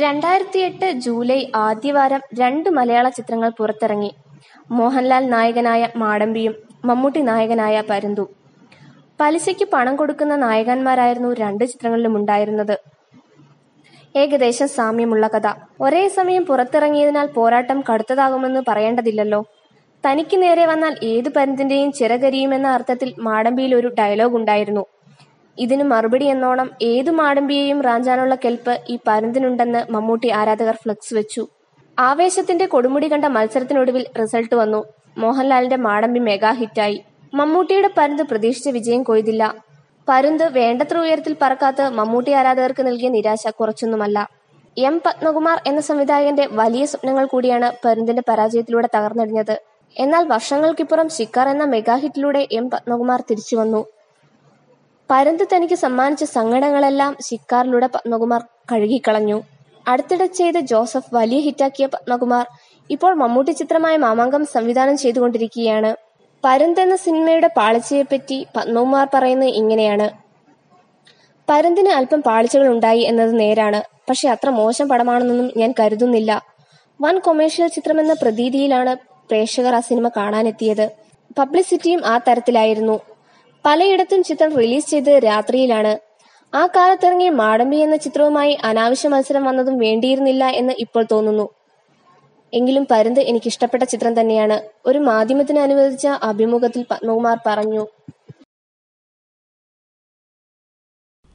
രണ്ടായിരത്തിയെട്ട് July ആദ്യവാരം രണ്ട് മലയാള ചിത്രങ്ങൾ പുറത്തിറങ്ങി. മോഹൻലാൽ നായകനായ മാടമ്പിയും മമ്മൂട്ടി നായകനായ പരന്തു പലിശയ്ക്ക് പണം കൊടുക്കുന്ന നായകന്മാരായിരുന്നു രണ്ട് ചിത്രങ്ങളിലും ഉണ്ടായിരുന്നത് ഏകദേശം സാമ്യമുള്ള കഥ. ഒരേ സമയം പുറത്തിറങ്ങിയതിനാൽ പോരാട്ടം കടുത്തതാകുമെന്ന് പറയേണ്ടതില്ലല്ലോ. തനിക്ക് നേരെ വന്നാൽ ഏതു പരുന്തിന്റെയും ചിറകരിയുമെന്ന അർത്ഥത്തിൽ മാടമ്പിയിൽ ഒരു ഡയലോഗുണ്ടായിരുന്നു. ഇതിനു മറുപടിയെന്നോണം ഏതു മാടമ്പിയെയും റാഞ്ചാനുള്ള കെൽപ്പ് ഈ പരുന്തിനുണ്ടെന്ന് മമ്മൂട്ടി ആരാധകർ ഫ്ലെക്സ് വെച്ചു. ആവേശത്തിന്റെ കൊടുമുടി കണ്ട മത്സരത്തിനൊടുവിൽ റിസൾട്ട് വന്നു. മോഹൻലാലിന്റെ മാടമ്പി മെഗാ ഹിറ്റായി. മമ്മൂട്ടിയുടെ പരുന്ത് പ്രതീക്ഷിച്ച വിജയം കൊയ്തില്ല. പരുന്ത് വേണ്ടത്ര ഉയരത്തിൽ പറക്കാത്ത മമ്മൂട്ടി ആരാധകർക്ക് നൽകിയ നിരാശ കുറച്ചൊന്നുമല്ല. എം. പത്മകുമാർ എന്ന സംവിധായകന്റെ വലിയ സ്വപ്നങ്ങൾ കൂടിയാണ് പരുന്തിന്റെ പരാജയത്തിലൂടെ തകർന്നടിഞ്ഞത്. എന്നാൽ വർഷങ്ങൾക്കിപ്പുറം ശിക്കാർ എന്ന മെഗാ ഹിറ്റിലൂടെ എം. പത്മകുമാർ തിരിച്ചുവന്നു. പരുന്ത് തനിക്ക് സമ്മാനിച്ച സങ്കടങ്ങളെല്ലാം ശിക്കാറിലൂടെ പത്മകുമാർ കഴുകിക്കളഞ്ഞു. അടുത്തിടെ ചെയ്ത ജോസഫ് വലിയ ഹിറ്റാക്കിയ പത്മകുമാർ ഇപ്പോൾ മമ്മൂട്ടി ചിത്രമായ മാമാങ്കം സംവിധാനം ചെയ്തുകൊണ്ടിരിക്കുകയാണ്. പരന്ത് എന്ന സിനിമയുടെ പാളിച്ചയെപ്പറ്റി പത്മകുമാർ പറയുന്നത് ഇങ്ങനെയാണ്. പരന്തിന് അല്പം പാളിച്ചകൾ ഉണ്ടായി എന്നത് നേരാണ്. പക്ഷെ അത്ര മോശം പടമാണെന്നൊന്നും ഞാൻ കരുതുന്നില്ല. വൻ കൊമേഴ്ഷ്യൽ ചിത്രമെന്ന പ്രതീതിയിലാണ് പ്രേക്ഷകർ ആ സിനിമ കാണാനെത്തിയത്. പബ്ലിസിറ്റിയും ആ തരത്തിലായിരുന്നു. പലയിടത്തും ചിത്രം റിലീസ് ചെയ്ത് രാത്രിയിലാണ്. ആ കാലത്തിറങ്ങിയ മാടമ്പി എന്ന ചിത്രവുമായി അനാവശ്യ മത്സരം വന്നതും വേണ്ടിയിരുന്നില്ല എന്ന് ഇപ്പോൾ തോന്നുന്നു. എങ്കിലും പരുന്ത് എനിക്കിഷ്ടപ്പെട്ട ചിത്രം തന്നെയാണ്. ഒരു മാധ്യമത്തിന് അനുവദിച്ച അഭിമുഖത്തിൽ പത്മകുമാർ പറഞ്ഞു.